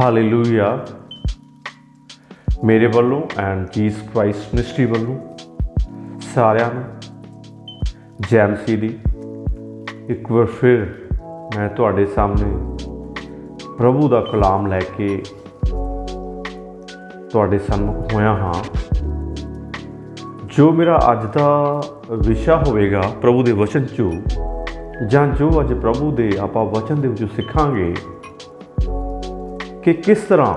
Hallelujah ਮੇਰੇ ਵੱਲੋਂ and Jesus Christ ministry ਵੱਲੋਂ ਸਾਰਿਆਂ ਨੂੰ ਜੈ ਮਸੀਹ ਦੀ ਇੱਕ ਵਾਰ ਫਿਰ ਮੈਂ ਤੁਹਾਡੇ ਸਾਹਮਣੇ ਪ੍ਰਭੂ ਦਾ ਕਲਾਮ ਲੈ ਕੇ ਤੁਹਾਡੇ ਸਾਹਮਣੇ ਹੋਇਆ ਹਾਂ। ਜੋ ਮੇਰਾ ਅੱਜ ਦਾ ਵਿਸ਼ਾ ਹੋਵੇਗਾ ਪ੍ਰਭੂ ਦੇ ਵਚਨ ਚੋਂ ਜਾਂ ਜੋ ਅੱਜ ਪ੍ਰਭੂ ਦੇ ਆਪਾਂ ਵਚਨ ਦੇ ਵਿੱਚੋਂ ਸਿੱਖਾਂਗੇ ਕਿ ਕਿਸ ਤਰ੍ਹਾਂ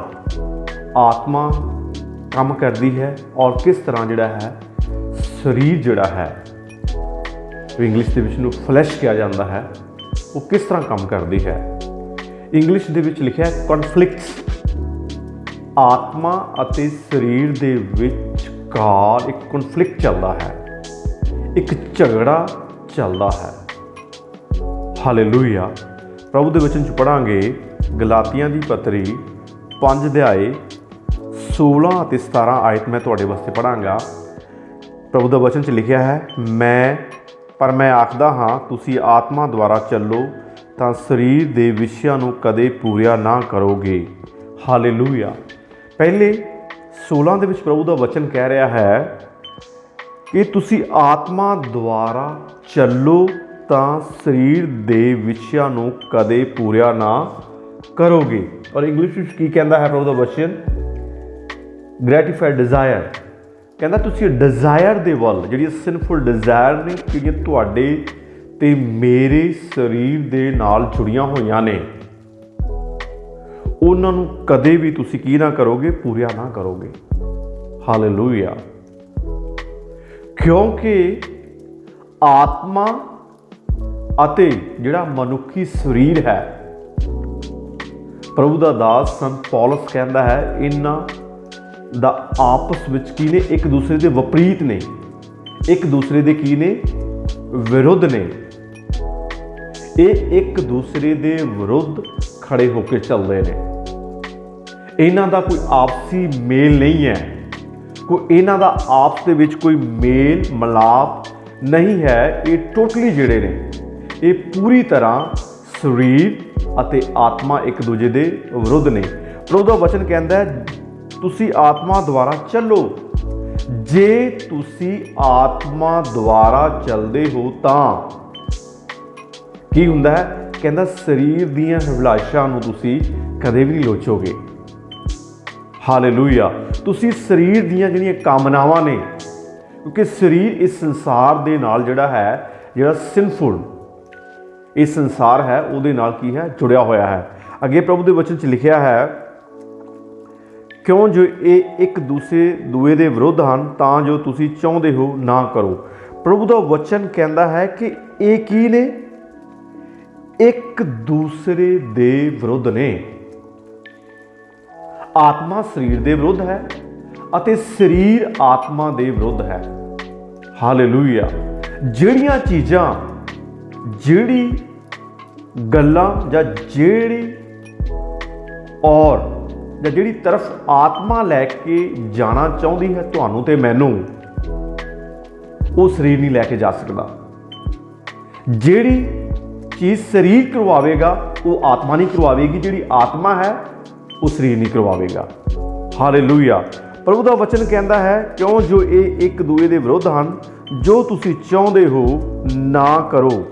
ਆਤਮਾ ਕੰਮ ਕਰਦੀ ਹੈ ਔਰ ਕਿਸ ਤਰ੍ਹਾਂ ਜਿਹੜਾ ਹੈ ਸਰੀਰ ਜਿਹੜਾ ਹੈ ਇੰਗਲਿਸ਼ ਦੇ ਵਿੱਚ ਨੂੰ ਫਲੈਸ਼ ਕਿਹਾ ਜਾਂਦਾ ਹੈ, ਉਹ ਕਿਸ ਤਰ੍ਹਾਂ ਕੰਮ ਕਰਦੀ ਹੈ? ਇੰਗਲਿਸ਼ ਦੇ ਵਿੱਚ ਲਿਖਿਆ ਹੈ ਕਨਫਲਿਕਟਸ ਆਤਮਾ ਅਤੇ ਸਰੀਰ ਦੇ ਵਿੱਚ ਕਾਰ ਇੱਕ ਕਨਫਲਿਕਟ ਚੱਲਦਾ ਹੈ, ਇੱਕ ਝਗੜਾ ਚੱਲਦਾ ਹੈ। ਹਾਲੇਲੂਇਆ ਪ੍ਰਭੂ ਦੇ ਵਚਨ ਚ ਪੜਾਂਗੇ ਗਲਾਤੀਆਂ ਦੀ ਪੱਤਰੀ 5 ਅਧਿਆਏ 16 ਅਤੇ 17 ਆਇਤ ਮੈਂ ਤੁਹਾਡੇ ਵਾਸਤੇ ਪੜਾਂਗਾ ਪ੍ਰਭੂ ਦਾ ਵਚਨ ਚ ਲਿਖਿਆ ਹੈ, ਮੈਂ, ਪਰ ਮੈਂ ਆਖਦਾ ਹਾਂ, ਤੁਸੀਂ ਆਤਮਾ ਦੁਆਰਾ ਚੱਲੋ, ਤਾਂ ਸਰੀਰ ਦੇ ਵਿਸ਼ਿਆਂ ਨੂੰ ਕਦੇ ਪੂਰਿਆ ਨਾ ਕਰੋਗੇ। ਹਾਲੇਲੂਇਆ ਪਹਿਲੇ 16 ਦੇ ਵਿੱਚ ਪ੍ਰਭੂ ਦਾ ਵਚਨ ਕਹਿ ਰਿਹਾ ਹੈ ਕਿ ਤੁਸੀਂ ਆਤਮਾ ਦੁਆਰਾ ਚੱਲੋ, ਤਾਂ ਸਰੀਰ ਦੇ ਵਿਸ਼ਿਆਂ ਨੂੰ ਕਦੇ ਪੂਰਿਆ ਨਾ ਕਰੋਗੇ? ਔਰ ਇੰਗਲਿਸ਼ ਵਿੱਚ ਕੀ ਕਹਿੰਦਾ ਹੈ ਪ੍ਰਭੂ ਦਾ ਵਚਨ? ਗ੍ਰੈਟੀਫਾਈਡ ਡਿਜ਼ਾਇਰ ਕਹਿੰਦਾ, ਤੁਸੀਂ ਡਿਜ਼ਾਇਰ ਦੇ ਵੱਲ, ਜਿਹੜੀ ਸਿਨਫੁਲ ਡਿਜ਼ਾਇਰ ਨੇ, ਜਿਹੜੀਆਂ ਤੁਹਾਡੇ ਤੇ ਮੇਰੇ ਸਰੀਰ ਦੇ ਨਾਲ ਜੁੜੀਆਂ ਹੋਈਆਂ ਨੇ, ਉਹਨਾਂ ਨੂੰ ਕਦੇ ਵੀ ਤੁਸੀਂ ਕੀ ਨਾ ਕਰੋਗੇ? ਪੂਰੀਆਂ ਨਾ ਕਰੋਗੇ। ਹਾਲੇਲੂਇਆ ਕਿਉਂਕਿ ਆਤਮਾ ਅਤੇ ਜਿਹੜਾ ਮਨੁੱਖੀ ਸਰੀਰ ਹੈ ਪ੍ਰਭੂ ਦਾ ਦਾਸ ਸੰਤ ਪੌਲਸ ਕਹਿੰਦਾ ਹੈ ਇਹਨਾਂ ਦਾ ਆਪਸ ਵਿੱਚ ਕੀ ਨੇ? ਇੱਕ ਦੂਸਰੇ ਦੇ ਵਿਪਰੀਤ ਨੇ। ਇੱਕ ਦੂਸਰੇ ਦੇ ਕੀ ਨੇ? ਵਿਰੁੱਧ ਨੇ। ਇਹ ਇੱਕ ਦੂਸਰੇ ਦੇ ਵਿਰੁੱਧ ਖੜੇ ਹੋ ਕੇ ਚੱਲਦੇ ਨੇ। ਇਹਨਾਂ ਦਾ ਕੋਈ ਆਪਸੀ ਮੇਲ ਨਹੀਂ ਹੈ। ਕੋਈ ਇਹਨਾਂ ਦਾ ਆਪਸ ਦੇ ਵਿੱਚ ਕੋਈ ਮੇਲ ਮਲਾਪ ਨਹੀਂ ਹੈ। ਇਹ ਟੋਟਲੀ ਜਿਹੜੇ ਨੇ। ਇਹ ਪੂਰੀ ਤਰ੍ਹਾਂ ਸਰੀਰ ਅਤੇ ਆਤਮਾ ਇੱਕ ਦੂਜੇ ਦੇ ਵਿਰੁੱਧ ਨੇ। ਪ੍ਰਭੂ ਦਾ ਵਚਨ ਕਹਿੰਦਾ ਹੈ, ਤੁਸੀਂ ਆਤਮਾ ਦੁਆਰਾ ਚੱਲੋ। ਜੇ ਤੁਸੀਂ ਆਤਮਾ ਦੁਆਰਾ ਚੱਲਦੇ ਹੋ ਤਾਂ ਕੀ ਹੁੰਦਾ ਹੈ? ਕਹਿੰਦਾ, ਸਰੀਰ ਦੀਆਂ ਅਭਿਲਾਸ਼ਾਂ ਨੂੰ ਤੁਸੀਂ ਕਦੇ ਵੀ ਨਹੀਂ ਲੋਚੋਗੇ। ਹਾਲੇਲੂਇਆ। ਤੁਸੀਂ ਸਰੀਰ ਦੀਆਂ ਜਿਹੜੀਆਂ ਕਾਮਨਾਵਾਂ ਨੇ, ਕਿਉਂਕਿ ਸਰੀਰ ਇਸ ਸੰਸਾਰ ਦੇ ਨਾਲ ਜਿਹੜਾ ਹੈ, ਜਿਹੜਾ ਸਿਨਫੁਲ ਇਹ ਸੰਸਾਰ ਹੈ, ਉਹਦੇ ਨਾਲ ਕੀ ਹੈ? ਜੁੜਿਆ ਹੋਇਆ ਹੈ। ਅੱਗੇ ਪ੍ਰਭੂ ਦੇ ਵਚਨ 'ਚ ਲਿਖਿਆ ਹੈ, ਕਿਉਂ ਜੋ ਇਹ ਇੱਕ ਦੂਸਰੇ, ਦੂਏ ਦੇ ਵਿਰੁੱਧ ਹਨ, ਤਾਂ ਜੋ ਤੁਸੀਂ ਚਾਹੁੰਦੇ ਹੋ ਨਾ ਕਰੋ। ਪ੍ਰਭੂ ਦਾ ਵਚਨ ਕਹਿੰਦਾ ਹੈ ਕਿ ਇਹ ਕੀ ਨੇ? ਇੱਕ ਦੂਸਰੇ ਦੇ ਵਿਰੁੱਧ ਨੇ। ਆਤਮਾ ਸਰੀਰ ਦੇ ਵਿਰੁੱਧ ਹੈ ਅਤੇ ਸਰੀਰ ਆਤਮਾ ਦੇ ਵਿਰੁੱਧ ਹੈ। ਹਾਲੇਲੂਇਆ ਜਿਹੜੀਆਂ ਚੀਜ਼ਾਂ ਜਿਹੜੀ ਗੱਲਾਂ ਜਾਂ ਜਿਹੜੀ ਔਰ ਜਾਂ ਜਿਹੜੀ ਤਰਫ ਆਤਮਾ ਲੈ ਕੇ ਜਾਣਾ ਚਾਹੁੰਦੀ ਹੈ ਤੁਹਾਨੂੰ ਤੇ ਮੈਨੂੰ, ਉਹ ਸਰੀਰ ਨਹੀਂ ਲੈ ਕੇ ਜਾ ਸਕਦਾ। ਜਿਹੜੀ ਚੀਜ਼ ਸਰੀਰ ਕਰਵਾਵੇਗਾ, ਉਹ ਆਤਮਾ ਨਹੀਂ ਕਰਵਾਵੇਗੀ, ਜਿਹੜੀ ਆਤਮਾ ਹੈ, ਉਹ ਸਰੀਰ ਨਹੀਂ ਕਰਵਾਵੇਗਾ। ਹਾਲੇਲੂਇਆ ਪ੍ਰਭੂ ਦਾ ਵਚਨ ਕਹਿੰਦਾ ਹੈ, ਕਿਉਂ ਜੋ ਇਹ ਇੱਕ ਦੂਏ ਦੇ ਵਿਰੁੱਧ ਹਨ, ਜੋ ਤੁਸੀਂ ਚਾਹੁੰਦੇ ਹੋ, ਨਾ ਕਰੋ।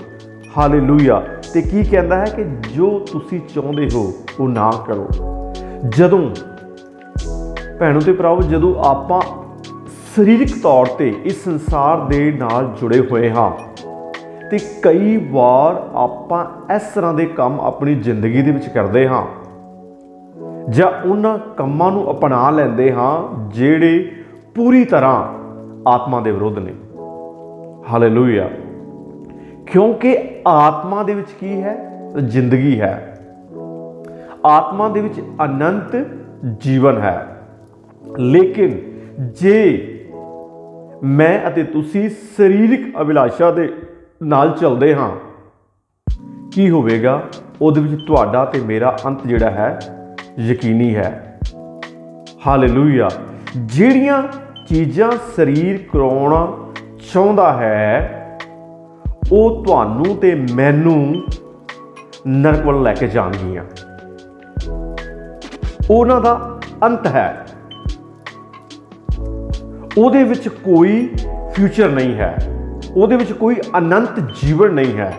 ਹਾਲੇਲੂਇਆ ਤੇ ਕੀ ਕਹਿੰਦਾ ਹੈ ਕਿ ਜੋ ਤੁਸੀਂ ਚਾਹੁੰਦੇ ਹੋ, ਉਹ ਨਾ ਕਰੋ। ਜਦੋਂ ਭੈਣੋ ਤੇ ਭਰਾਵੋ ਜਦੋਂ ਆਪਾਂ ਸਰੀਰਕ ਤੌਰ ਤੇ ਇਸ ਸੰਸਾਰ ਦੇ ਨਾਲ ਜੁੜੇ ਹੋਏ ਹਾਂ, ਤੇ ਕਈ ਵਾਰ ਆਪਾਂ ਇਸ ਤਰ੍ਹਾਂ ਦੇ ਕੰਮ ਆਪਣੀ ਜ਼ਿੰਦਗੀ ਦੇ ਵਿੱਚ ਕਰਦੇ ਹਾਂ, ਜਾਂ ਉਹਨਾਂ ਕੰਮਾਂ ਨੂੰ ਅਪਣਾ ਲੈਂਦੇ ਹਾਂ, ਜਿਹੜੇ ਪੂਰੀ ਤਰ੍ਹਾਂ ਆਤਮਾ ਦੇ ਵਿਰੁੱਧ ਨੇ। ਹਾਲੇਲੂਇਆ ਕਿਉਂਕਿ ਆਤਮਾ ਦੇ ਵਿੱਚ ਕੀ ਹੈ? ਜ਼ਿੰਦਗੀ ਹੈ। ਆਤਮਾ ਦੇ ਵਿੱਚ ਅਨੰਤ ਜੀਵਨ ਹੈ। ਲੇਕਿਨ ਜੇ ਮੈਂ ਅਤੇ ਤੁਸੀਂ ਸਰੀਰਕ ਅਭਿਲਾਸ਼ਾ ਦੇ ਨਾਲ ਚੱਲਦੇ ਹਾਂ, ਕੀ ਹੋਵੇਗਾ? ਉਹਦੇ ਵਿੱਚ ਤੁਹਾਡਾ ਤੇ ਮੇਰਾ ਅੰਤ ਜਿਹੜਾ ਹੈ, ਯਕੀਨੀ ਹੈ। ਹਾਲੇਲੂਇਆ। ਜਿਹੜੀਆਂ ਚੀਜ਼ਾਂ ਸਰੀਰ ਕਰਾਉਣਾ ਚਾਹੁੰਦਾ ਹੈ ਉਹ ਤੁਹਾਨੂੰ ਤੇ ਮੈਨੂੰ ਨਰਕ ਵੱਲ ਲੈ ਕੇ ਜਾਣਗੀਆਂ। ਉਹਨਾਂ ਦਾ ਅੰਤ ਹੈ। ਉਹਦੇ ਵਿੱਚ ਕੋਈ ਫਿਊਚਰ ਨਹੀਂ ਹੈ। ਉਹਦੇ ਵਿੱਚ ਕੋਈ ਅਨੰਤ ਜੀਵਨ ਨਹੀਂ ਹੈ।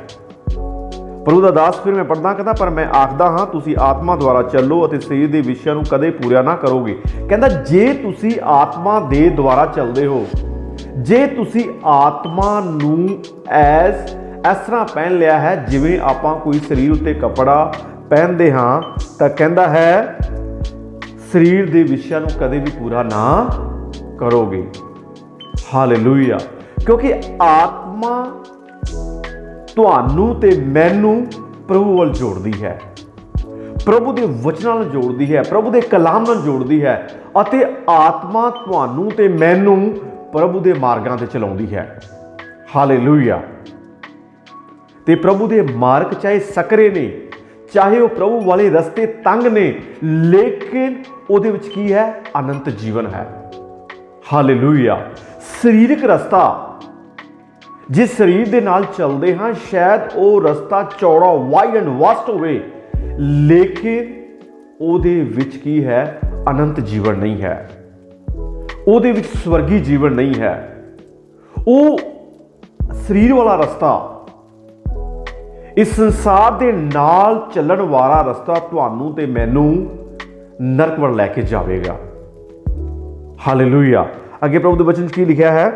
ਪ੍ਰਭੂ ਦਾ ਦਾਸ ਫਿਰ ਮੈਂ ਪੜਦਾ ਕਹਿੰਦਾ, ਪਰ ਮੈਂ ਆਖਦਾ ਹਾਂ, ਤੁਸੀਂ ਆਤਮਾ ਦੁਆਰਾ ਚੱਲੋ ਅਤੇ ਸਰੀਰ ਦੇ ਵਿਸ਼ਿਆਂ ਨੂੰ ਕਦੇ ਪੂਰਾ ਨਾ ਕਰੋਗੇ। ਕਹਿੰਦਾ, ਜੇ ਤੁਸੀਂ ਆਤਮਾ ਦੇ ਦੁਆਰਾ ਚੱਲਦੇ ਹੋ ਜੇ ਤੁਸੀਂ ਆਤਮਾ ਨੂੰ ਐਸ, ਇਸ ਤਰ੍ਹਾਂ ਪਹਿਨ ਲਿਆ ਹੈ, ਜਿਵੇਂ ਆਪਾਂ ਕੋਈ ਸਰੀਰ ਉੱਤੇ ਕੱਪੜਾ ਪਹਿਨਦੇ ਹਾਂ, ਤਾਂ ਕਹਿੰਦਾ ਹੈ, ਸਰੀਰ ਦੇ ਵਿਸ਼ਿਆਂ ਨੂੰ ਕਦੇ ਵੀ ਪੂਰਾ ਨਾ ਕਰੋਗੇ। ਹਾਲੇਲੂਇਆ। ਕਿਉਂਕਿ ਆਤਮਾ ਤੁਹਾਨੂੰ ਤੇ ਮੈਨੂੰ ਪ੍ਰਭੂ ਵੱਲ ਜੋੜਦੀ ਹੈ। ਪ੍ਰਭੂ ਦੇ ਵਚਨਾਂ ਨਾਲ ਜੋੜਦੀ ਹੈ, ਪ੍ਰਭੂ ਦੇ ਕਲਾਮ ਨਾਲ ਜੋੜਦੀ ਹੈ ਅਤੇ ਆਤਮਾ ਤੁਹਾਨੂੰ ਤੇ ਮੈਨੂੰ ਪ੍ਰਭੂ ਦੇ ਮਾਰਗਾਂ ਤੇ ਚਲਾਉਂਦੀ ਹੈ। ਹਾਲੇਲੂਇਆ ਤੇ ਪ੍ਰਭੂ ਦੇ ਮਾਰਗ ਚਾਹੇ ਸਕਰੇ ਨੇ, ਚਾਹੇ ਉਹ ਪ੍ਰਭੂ ਵਾਲੇ ਰਸਤੇ ਤੰਗ ਨੇ, ਲੇਕਿਨ ਉਹਦੇ ਵਿੱਚ ਕੀ ਹੈ? ਅਨੰਤ ਜੀਵਨ ਹੈ। ਹਾਲੇਲੂਇਆ ਸਰੀਰਕ ਰਸਤਾ। ਜਿਸ ਸਰੀਰ ਦੇ ਨਾਲ ਚੱਲਦੇ ਹਾਂ, ਸ਼ਾਇਦ ਉਹ ਰਸਤਾ ਚੌੜਾ ਵਾਈਡ ਐਂਡ ਵਾਸਟ ਹੋਵੇ। ਲੇਕਿਨ ਉਹਦੇ ਵਿੱਚ ਕੀ ਹੈ? ਅਨੰਤ ਜੀਵਨ ਨਹੀਂ ਹੈ। ਉਹਦੇ ਵਿੱਚ ਸਵਰਗੀ ਜੀਵਨ ਨਹੀਂ ਹੈ। ਉਹ ਸਰੀਰ ਵਾਲਾ ਰਸਤਾ, ਇਸ ਸੰਸਾਰ ਦੇ ਨਾਲ ਚੱਲਣ ਵਾਲਾ ਰਸਤਾ ਤੁਹਾਨੂੰ ਤੇ ਮੈਨੂੰ ਨਰਕ ਵੱਲ ਲੈ ਕੇ ਜਾਵੇਗਾ। ਹਾਲੇਲੂਇਆ ਅੱਗੇ ਪ੍ਰਭੂ ਦੇ ਵਚਨ 'ਚ ਕੀ ਲਿਖਿਆ ਹੈ?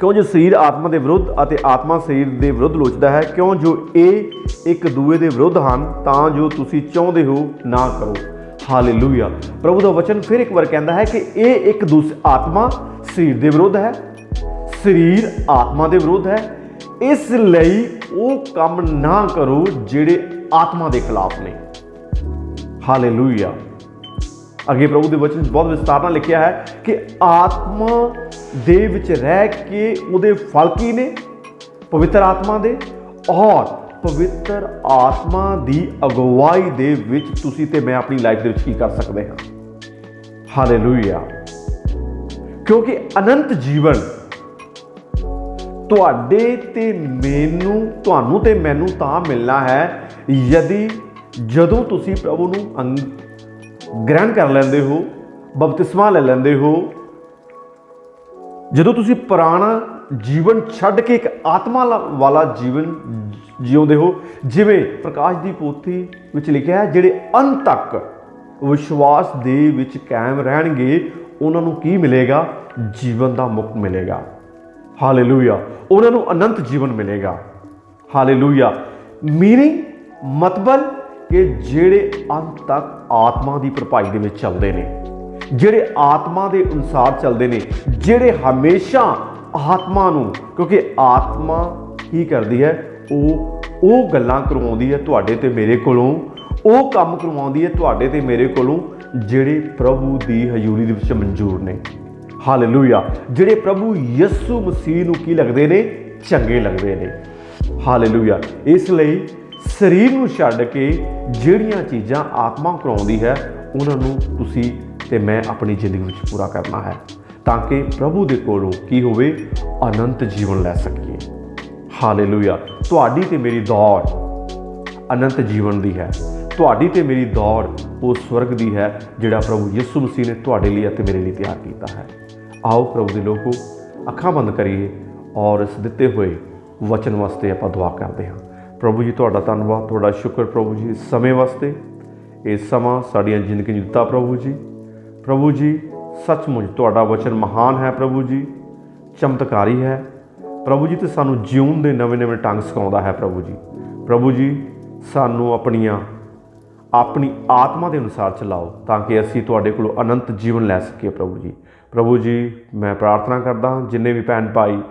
ਕਿਉਂ ਜੋ ਸਰੀਰ ਆਤਮਾ ਦੇ ਵਿਰੁੱਧ ਅਤੇ ਆਤਮਾ ਸਰੀਰ ਦੇ ਵਿਰੁੱਧ ਲੋਚਦਾ ਹੈ, ਕਿਉਂ ਜੋ ਇਹ ਇੱਕ ਦੂਏ ਦੇ ਵਿਰੁੱਧ ਹਨ, ਤਾਂ ਜੋ ਤੁਸੀਂ ਚਾਹੁੰਦੇ ਹੋ ਨਾ ਕਰੋ। ਹਾਲੇਲੂਇਆ ਪ੍ਰਭੂ ਦਾ ਵਚਨ ਫਿਰ ਇੱਕ ਵਾਰ ਕਹਿੰਦਾ ਹੈ ਕਿ ਇਹ ਇੱਕ ਦੂਸ ਆਤਮਾ ਸਰੀਰ ਦੇ ਵਿਰੁੱਧ ਹੈ। ਸਰੀਰ ਆਤਮਾ ਦੇ ਵਿਰੁੱਧ ਹੈ। ਇਸ ਲਈ ਉਹ ਕੰਮ ਨਾ ਕਰੋ ਜਿਹੜੇ ਆਤਮਾ ਦੇ ਖਿਲਾਫ ਨੇ। ਹਾਲੇਲੂਇਆ ਅੱਗੇ ਪ੍ਰਭੂ ਦੇ ਵਚਨ 'ਚ ਬਹੁਤ ਵਿਸਤਾਰ ਨਾਲ ਲਿਖਿਆ ਹੈ ਕਿ ਆਤਮਾ ਦੇ ਵਿੱਚ ਰਹਿ ਕੇ ਉਹਦੇ ਫਲ ਕੀ ਨੇ? ਪਵਿੱਤਰ ਆਤਮਾ ਦੇ ਔਰ ਪਵਿੱਤਰ ਆਤਮਾ ਦੀ ਅਗਵਾਈ ਦੇ ਵਿੱਚ ਤੁਸੀਂ ਤੇ ਮੈਂ ਆਪਣੀ ਲਾਈਫ ਦੇ ਵਿੱਚ ਕੀ ਕਰ ਸਕਦੇ ਹਾਂ? ਹਾਲੇਲੂਇਆ ਕਿਉਂਕਿ ਅਨੰਤ ਜੀਵਨ ਤੁਹਾਡੇ ਤੇ ਮੈਨੂੰ, ਤੁਹਾਨੂੰ ਤੇ ਮੈਨੂੰ ਤਾਂ ਮਿਲਣਾ ਹੈ ਯਦੀ ਜਦੋਂ ਤੁਸੀਂ ਪ੍ਰਭੂ ਨੂੰ ਅੰਗ, ਗ੍ਰਹਿਣ ਕਰ ਲੈਂਦੇ ਹੋ, ਬਪਤਿਸਮਾ ਲੈ ਲੈਂਦੇ ਹੋ, ਜਦੋਂ ਤੁਸੀਂ ਪੁਰਾਣਾ ਜੀਵਨ ਛੱਡ ਕੇ ਇੱਕ ਆਤਮਾ ਲਾ- ਵਾਲਾ ਜੀਵਨ ਜਿਉਂਦੇ ਹੋ। ਜਿਵੇਂ ਪ੍ਰਕਾਸ਼ ਦੀ ਪੋਥੀ ਵਿੱਚ ਲਿਖਿਆ ਹੈ, ਜਿਹੜੇ ਅੰਤ ਤੱਕ ਵਿਸ਼ਵਾਸ ਦੇ ਵਿੱਚ ਕਾਇਮ ਰਹਿਣਗੇ, ਉਹਨਾਂ ਨੂੰ ਕੀ ਮਿਲੇਗਾ? ਜੀਵਨ ਦਾ ਮੁਕਤ ਮਿਲੇਗਾ। ਹਾਲੇਲੂਇਆ ਉਹਨਾਂ ਨੂੰ ਅਨੰਤ ਜੀਵਨ ਮਿਲੇਗਾ। ਹਾਲੇਲੂਇਆ ਮੀਨਿੰਗ ਮਤਲਬ ਕਿ ਜਿਹੜੇ ਅੰਤ ਤੱਕ ਆਤਮਾ ਦੀ ਭਰਪਾਈ ਦੇ ਵਿੱਚ ਚੱਲਦੇ ਨੇ, ਜਿਹੜੇ ਆਤਮਾ ਦੇ ਅਨੁਸਾਰ ਚੱਲਦੇ ਨੇ, ਜਿਹੜੇ ਹਮੇਸ਼ਾ ਆਤਮਾ ਨੂੰ, ਕਿਉਂਕਿ ਆਤਮਾ ਕੀ ਕਰਦੀ ਹੈ? ਉਹ ਉਹ ਗੱਲਾਂ ਕਰਵਾਉਂਦੀ ਹੈ ਤੁਹਾਡੇ ਤੇ ਮੇਰੇ ਕੋਲੋਂ, ਉਹ ਕੰਮ ਕਰਵਾਉਂਦੀ ਹੈ ਤੁਹਾਡੇ ਤੇ ਮੇਰੇ ਕੋਲੋਂ, ਜਿਹੜੇ ਪ੍ਰਭੂ ਦੀ ਹਜ਼ੂਰੀ ਦੇ ਵਿੱਚ ਮਨਜ਼ੂਰ ਨੇ। ਹਾਲੇਲੂਇਆ ਜਿਹੜੇ ਪ੍ਰਭੂ ਯਿਸੂ ਮਸੀਹ ਨੂੰ ਕੀ ਲੱਗਦੇ ਨੇ? ਚੰਗੇ ਲੱਗਦੇ ਨੇ। ਹਾਲੇਲੂਇਆ ਇਸ ਲਈ ਸਰੀਰ ਨੂੰ ਛੱਡ ਕੇ ਜਿਹੜੀਆਂ ਚੀਜ਼ਾਂ ਆਤਮਾ ਕਰਾਉਂਦੀ ਹੈ, ਉਹਨਾਂ ਨੂੰ ਤੁਸੀਂ ਤੇ ਮੈਂ ਆਪਣੀ ਜ਼ਿੰਦਗੀ ਵਿੱਚ ਪੂਰਾ ਕਰਨਾ ਹੈ। ਤਾਂ ਕਿ ਪ੍ਰਭੂ ਦੇ ਕੋਲੋਂ ਕੀ ਹੋਵੇ, ਅਨੰਤ ਜੀਵਨ ਲੈ ਸਕੀਏ। ਹਾਲੇਲੂਇਆ ਤੁਹਾਡੀ ਤੇ ਮੇਰੀ ਦੌੜ ਅਨੰਤ ਜੀਵਨ ਦੀ ਹੈ। ਤੁਹਾਡੀ ਤੇ ਮੇਰੀ ਦੌੜ ਉਹ ਸਵਰਗ ਦੀ ਹੈ, ਜਿਹੜਾ ਪ੍ਰਭੂ ਯਿਸੂ ਮਸੀਹ ਨੇ ਤੁਹਾਡੇ ਲਈ ਅਤੇ ਮੇਰੇ ਲਈ ਤਿਆਰ ਕੀਤਾ ਹੈ। ਆਓ ਪ੍ਰਭੂ ਦੇ ਲੋਕੋ, ਅੱਖਾਂ ਬੰਦ ਕਰੀਏ ਔਰ ਇਸ ਦਿੱਤੇ ਹੋਏ ਵਚਨ ਵਾਸਤੇ ਆਪਾਂ ਦੁਆ ਕਰਦੇ ਹਾਂ। ਪ੍ਰਭੂ ਜੀ, ਤੁਹਾਡਾ ਧੰਨਵਾਦ, ਤੁਹਾਡਾ ਸ਼ੁਕਰ ਪ੍ਰਭੂ ਜੀ, ਇਸ ਸਮੇਂ ਵਾਸਤੇ। ਇਹ ਸਮਾਂ ਸਾਡੀਆਂ ਜ਼ਿੰਦਗੀਆਂ ਜਿੱਤਾ ਪ੍ਰਭੂ ਜੀ। ਪ੍ਰਭੂ ਜੀ ਸੱਚਮੁੱਚ ਤੁਹਾਡਾ ਵਚਨ ਮਹਾਨ ਹੈ ਪ੍ਰਭੂ ਜੀ, ਚਮਤਕਾਰੀ ਹੈ। ਪ੍ਰਭੂ ਜੀ, ਤੇ ਸਾਨੂੰ ਜਿਉਣ ਦੇ ਨਵੇਂ-ਨਵੇਂ ਢੰਗ ਸਿਖਾਉਂਦਾ ਹੈ ਪ੍ਰਭੂ ਜੀ। ਪ੍ਰਭੂ ਜੀ, ਸਾਨੂੰ ਆਪਣੀਆਂ, ਆਪਣੀ ਆਤਮਾ ਦੇ ਅਨੁਸਾਰ ਚਲਾਓ, ਤਾਂ ਕਿ ਅਸੀਂ ਤੁਹਾਡੇ ਕੋਲੋਂ ਅਨੰਤ ਜੀਵਨ ਲੈ ਸਕੀਏ ਪ੍ਰਭੂ ਜੀ। ਪ੍ਰਭੂ ਜੀ, ਮੈਂ ਪ੍ਰਾਰਥਨਾ ਕਰਦਾ ਹਾਂ, ਜਿੰਨੇ ਵੀ ਭੈਣ ਭਾਈ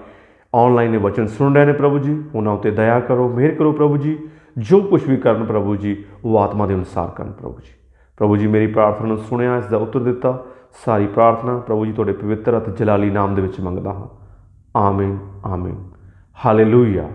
ਆਨਲਾਈਨ ਇਹ ਵਚਨ ਸੁਣ ਰਹੇ ਨੇ ਪ੍ਰਭੂ ਜੀ, ਉਹਨਾਂ ਉਤੇ ਦਇਆ ਕਰੋ, ਮਿਹਰ ਕਰੋ ਪ੍ਰਭੂ ਜੀ। ਜੋ ਕੁਝ ਵੀ ਕਰਨ ਪ੍ਰਭੂ ਜੀ, ਉਹ ਆਤਮਾ ਦੇ ਅਨੁਸਾਰ ਕਰਨ ਪ੍ਰਭੂ ਜੀ। ਪ੍ਰਭੂ ਜੀ, ਮੇਰੀ ਪ੍ਰਾਰਥਨਾ ਨੂੰ ਸੁਣਿਆ, ਇਸ ਦਾ ਉੱਤਰ ਦਿੱਤਾ। ਸਾਰੀ ਪ੍ਰਾਰਥਨਾ ਪ੍ਰਭੂ ਜੀ ਤੁਹਾਡੇ ਪਵਿੱਤਰ ਅਤੇ ਜਲਾਲੀ ਨਾਮ ਦੇ ਵਿੱਚ ਮੰਗਦਾ ਹਾਂ। ਆਮੀਨ ਆਮੀਨ। ਹਾਲੇਲੂਇਆ।